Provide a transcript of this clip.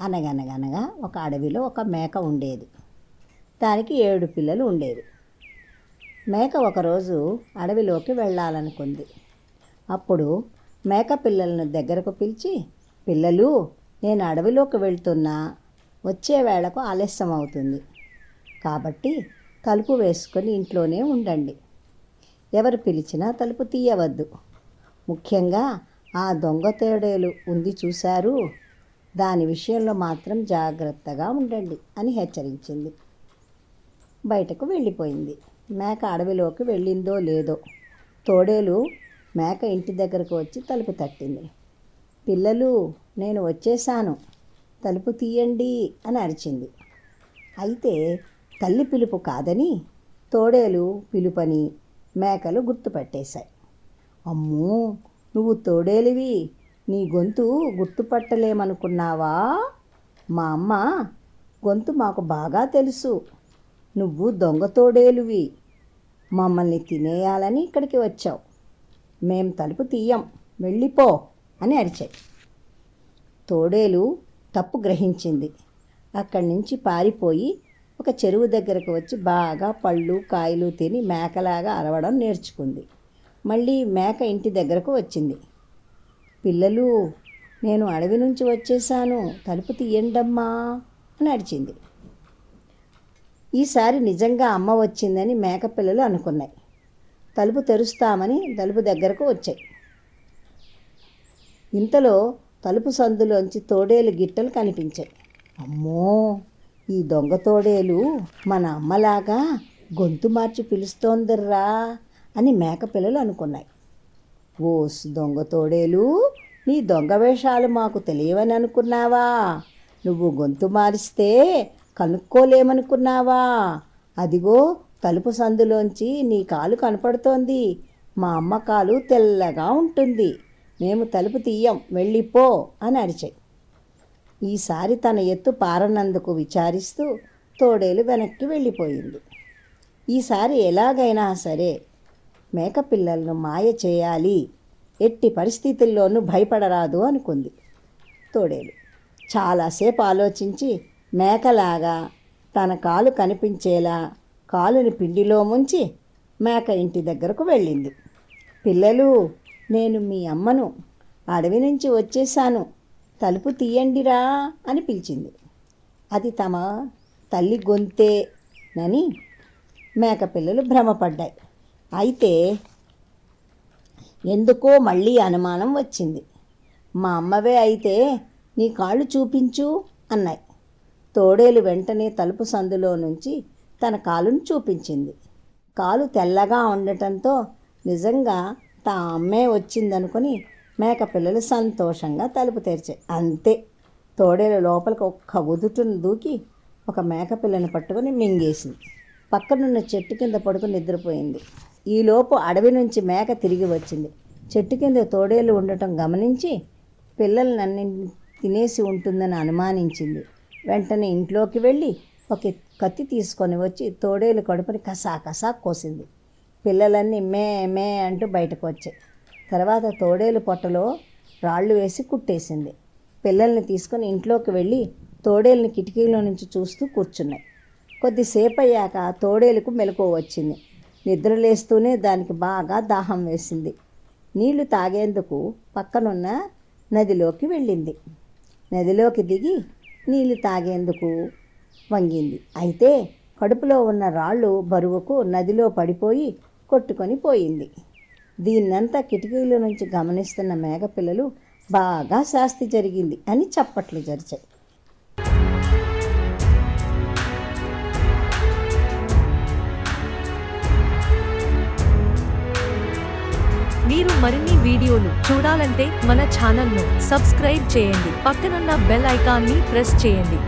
అనగనగనగా ఒక అడవిలో ఒక మేక ఉండేది. దానికి ఏడు పిల్లలు ఉండేవి. మేక ఒకరోజు అడవిలోకి వెళ్ళాలనుకుంది. అప్పుడు మేక పిల్లలను దగ్గరకు పిలిచి పిల్లలు నేను అడవిలోకి వెళ్తున్నా. వచ్చే వేళకు ఆలస్యం అవుతుంది. కాబట్టి తలుపు వేసుకొని ఇంట్లోనే ఉండండి. ఎవరు పిలిచినా తలుపు తీయవద్దు. ముఖ్యంగా ఆ దొంగ తేడేలు ఉంది చూశారు. దాని విషయంలో మాత్రం జాగ్రత్తగా ఉండండి అని హెచ్చరించింది. బయటకు వెళ్ళిపోయింది. మేక అడవిలోకి వెళ్ళిందో లేదో తోడేలు మేక ఇంటి దగ్గరకు వచ్చి తలుపు తట్టింది. పిల్లలు నేను వచ్చేసాను తలుపు తీయండి అని అరిచింది. అయితే తల్లి పిలుపు కాదని తోడేలు పిలుపని మేకలు గుర్తుపట్టేశాయి. అమ్మో నువ్వు తోడేలివి. నీ గొంతు గుర్తుపట్టలేమనుకున్నావా? మా అమ్మ గొంతు మాకు బాగా తెలుసు. నువ్వు దొంగ తోడేలువి. మమ్మల్ని తినేయాలని ఇక్కడికి వచ్చావు. మేం తలుపు తీయం. వెళ్ళిపో అని అరిచాయి. తోడేలు తప్పు గ్రహించింది. అక్కడి నుంచి పారిపోయి ఒక చెరువు దగ్గరకు వచ్చి బాగా పళ్ళు కాయలు తిని మేకలాగా అరవడం నేర్చుకుంది. మళ్ళీ మేక ఇంటి దగ్గరకు వచ్చింది. పిల్లలు నేను అడవి నుంచి వచ్చేసాను తలుపు తీయండమ్మా అని అడిచింది ఈసారి నిజంగా అమ్మ వచ్చిందని మేకపిల్లలు అనుకున్నాయి. తలుపు తెరుస్తామని తలుపు దగ్గరకు వచ్చాయి. ఇంతలో తలుపు సందులోంచి తోడేలు గిట్టలు కనిపించాయి. అమ్మో! ఈ దొంగ తోడేలు మన అమ్మలాగా గొంతు మార్చి పిలుస్తోందిర్రా అని మేకపిల్లలు అనుకున్నాయి. ఓస్ దొంగ తోడేలు నీ దొంగ వేషాలు మాకు తెలియవని అనుకున్నావా? నువ్వు గొంతు మారిస్తే కనుక్కోలేమనుకున్నావా? అదిగో తలుపు సందులోంచి నీ కాలు కనపడుతోంది. మా అమ్మ కాలు తెల్లగా ఉంటుంది. మేము తలుపు తీయం వెళ్ళిపో అని అరిచాయి. ఈసారి తన ఎత్తు పారనందుకు విచారిస్తూ తోడేలు వెనక్కి వెళ్ళిపోయింది. ఈసారి ఎలాగైనా సరే మేకపిల్లలను మాయ చేయాలి. ఎట్టి పరిస్థితుల్లోనూ భయపడరాదు అనుకుంది తోడేలు. చాలాసేపు ఆలోచించి మేకలాగా తన కాలు కనిపించేలా కాలుని పిండిలో ముంచి మేక ఇంటి దగ్గరకు వెళ్ళింది. పిల్లలు నేను మీ అమ్మను అడవి నుంచి వచ్చేసాను తలుపు తీయండిరా అని పిలిచింది. అది తమ తల్లి గొంతేనని మేకపిల్లలు భ్రమపడ్డాయి. అయితే ఎందుకో మళ్ళీ అనుమానం వచ్చింది. మా అమ్మవే అయితే నీ కాళ్ళు చూపించు అన్నాయి. తోడేలు వెంటనే తలుపు సందులో నుంచి తన కాలును చూపించింది. కాలు తెల్లగా ఉండటంతో నిజంగా తా అమ్మే వచ్చిందనుకుని మేక పిల్లలు సంతోషంగా తలుపు తెరిచాయి. అంతే. తోడేలు లోపలికి ఒక్క ఉదుటును దూకి ఒక మేకపిల్లను పట్టుకొని మింగేసింది. పక్కనున్న చెట్టు కింద పడుకుని నిద్రపోయింది. ఈలోపు అడవి నుంచి మేక తిరిగి వచ్చింది. చెట్టు కింద తోడేలు ఉండటం గమనించి పిల్లలనన్ని తినేసి ఉంటుందని అనుమానించింది. వెంటనే ఇంట్లోకి వెళ్ళి ఒక కత్తి తీసుకొని వచ్చి తోడేలు కడుపుని కసా కసా కోసింది. పిల్లలన్నీ మే మే అంటూ బయటకు వచ్చాయి. తర్వాత తోడేలు పొట్టలో రాళ్ళు వేసి కుట్టేసింది. పిల్లల్ని తీసుకొని ఇంట్లోకి వెళ్ళి తోడేలుని కిటికీలో నుంచి చూస్తూ కూర్చున్నాయి. కొద్దిసేపు అయ్యాక తోడేలుకు మెలకువ వచ్చింది. నిద్రలేస్తూనే దానికి బాగా దాహం వేసింది. నీళ్ళు తాగేందుకు పక్కనున్న నదిలోకి వెళ్ళింది. నదిలోకి దిగి నీళ్ళు తాగేందుకు వంగింది. అయితే కడుపులో ఉన్న రాళ్ళు బరువుకు నదిలో పడిపోయి కొట్టుకొని పోయింది. దీన్నంతా కిటికీల నుంచి గమనిస్తున్న మేఘపిల్లలు బాగా శాస్తి జరిగింది అని చప్పట్లు జరిచాయి. మీరు మరిన్ని వీడియోలు చూడాలంటే మన ఛానల్ను సబ్స్క్రైబ్ చేయండి. పక్కనున్న బెల్ ఐకాన్ని ప్రెస్ చేయండి.